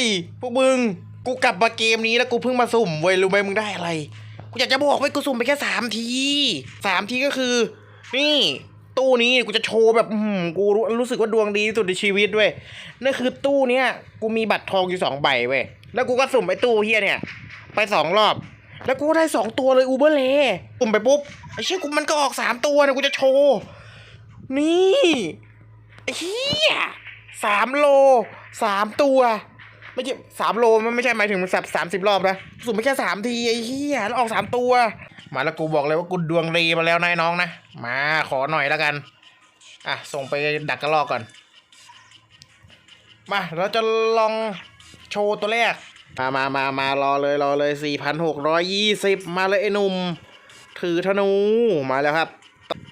ย พวกมึง กูกลับมาเกมนี้แล้วกูเพิ่งมาสุ่มเว้ยรู้ไหมมึงได้อะไร กูอยากจะบอกไว้กูสุ่มไปแค่สามทีสามทีก็คือ นี่ ตู้นี้กูจะโชว์แบบอืมกูรู้รู้สึกว่าดวงดีที่สุดในชีวิตเว้ยนั่นคือตู้เนี้ยกูมีบัตรทองอยู่สองใบเว้ยแล้วกูก็สุ่มไอ้ตู้เฮียเนี่ย ไปสองรอบ แล้วกูก็ได้สองตัวเลยอูเบอร์เลสุ่มไปปุ๊บไอ้เชี่ยกูมันก็ออกสามตัวนะกูจะโชว์นี่ไอ้เฮียสามโลสามตัว ไม่ใช่สามโลมันไม่ใช่หมายถึงมันสับสามสิบรอบนะสุ่มไปแค่สามทีไอ้เฮียแล้วออกสามตัว มาแล้วกูบอกเลยว่ากูดวงรีมาแล้วนายน้องนะมาขอหน่อยแล้วกัน อะส่งไปดักกระลอกก่อน มาเราจะลองโชว์ตัวแรก มามามามารอเลยรอเลยสี่พันหกร้อยยี่สิบมาเลยไอ้หนุ่มถือธนูมาแล้วครับ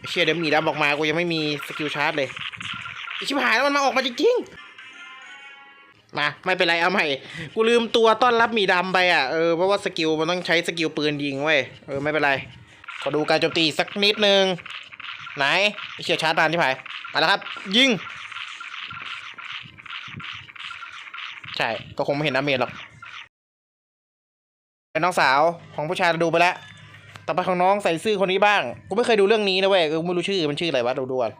เชี่ยเดี๋ยวมีดำออกมากูยังไม่มีสกิลชาร์จเลยไอชิบหายแล้วมันมาออกมาจริง มาไม่เป็นไรเอาใหม่กูลืมตัวต้อนรับมีดำไปอะเออเพราะว่าสกิลมันต้องใช้สกิลปืนยิงเว้ยเออไม่เป็นไรขอดูการโจมตีสักนิดนึงไหนไอ้เชี่ยชาร์จนานที่ผายมาแล้วครับ ยิง ใช่ ก็คงไม่เห็นน้าเมจหรอกเป็นน้องสาวของผู้ชายเราดูไปแล้ว ต่อไปของน้องใส่ซื่อคนนี้บ้าง กูไม่เคยดูเรื่องนี้นะเว้ยกูไม่รู้ชื่อมันชื่ออะไรวะดูดูก่อน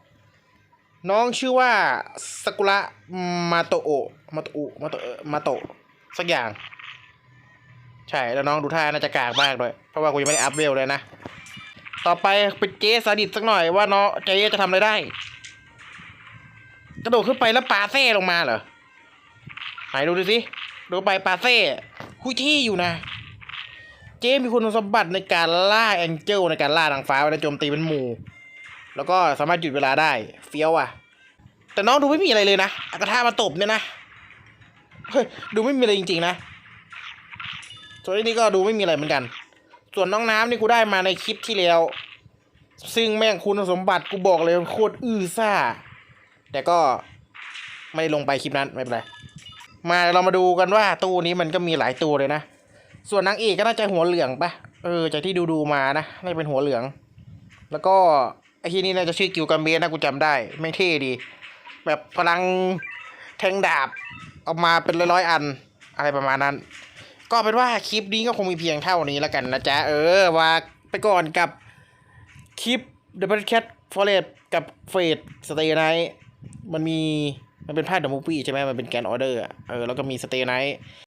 น้องชื่อว่าสกุระมาโตโอะมาโตโอะมาโตะมาโตะสักอย่าง ใช่แล้วน้องดูท่าน่าจะกากมากด้วยเพราะว่ากูยังไม่ได้อัพเวลเลยนะ ต่อไปเป็นเจ๊สาดิตสักหน่อยว่าน้องเจ๊จะทำอะไรได้ กระโดดขึ้นไปแล้วปาเซ่ลงมาเหรอไหนดูดูสิดูไปปาเซ่คุยที่อยู่นะ เจ๊มีคุณสมบัติในการล่าแองเจิลในการล่านางฟ้าเวลาโจมตีเป็นหมู่ แล้วก็สามารถหยุดเวลาได้ เฟี้ยวอะ แต่น้องดูไม่มีอะไรเลยนะอากาธามาตบเนี่ยนะเฮ้ยดูไม่มีอะไรจริงๆนะส่วนอันนี้ก็ดูไม่มีอะไรเหมือนกัน ส่วนน้องน้ำนี่กูได้มาในคลิปที่แล้ว ซึ่งแม่งคุณสมบัติกูบอกเลยโคตรอื้อซ่า แต่ก็ไม่ลงไปคลิปนั้นไม่เป็นไร มาเรามาดูกันว่าตู้นี้มันก็มีหลายตัวเลยนะ ส่วนนางเอกก็น่าจะหัวเหลืองปะเออจากที่ดูดูมานะน่าจะเป็นหัวเหลือง แล้วก็ อ้ที่นี่น่าจะชื่อกิวกัมเบสนะกูจำได้ ไม่เท่ดี แบบพลังแทงดาบออกมาเป็นร้อยๆอัน อะไรประมาณนั้น ก็เป็นว่าคลิปนี้ก็คงมีเพียงเท่านี้แล้วกันนะจ๊ะ เออว่าไปก่อนกับคลิป The Battle Cat Forest กับเฟดสเตย์ไนท์มันมีมันเป็นภาคเดอะมูฟี่ใช่ไหมมันเป็นแกนออเดอร์เออแล้วก็มีสเตย์ไนท์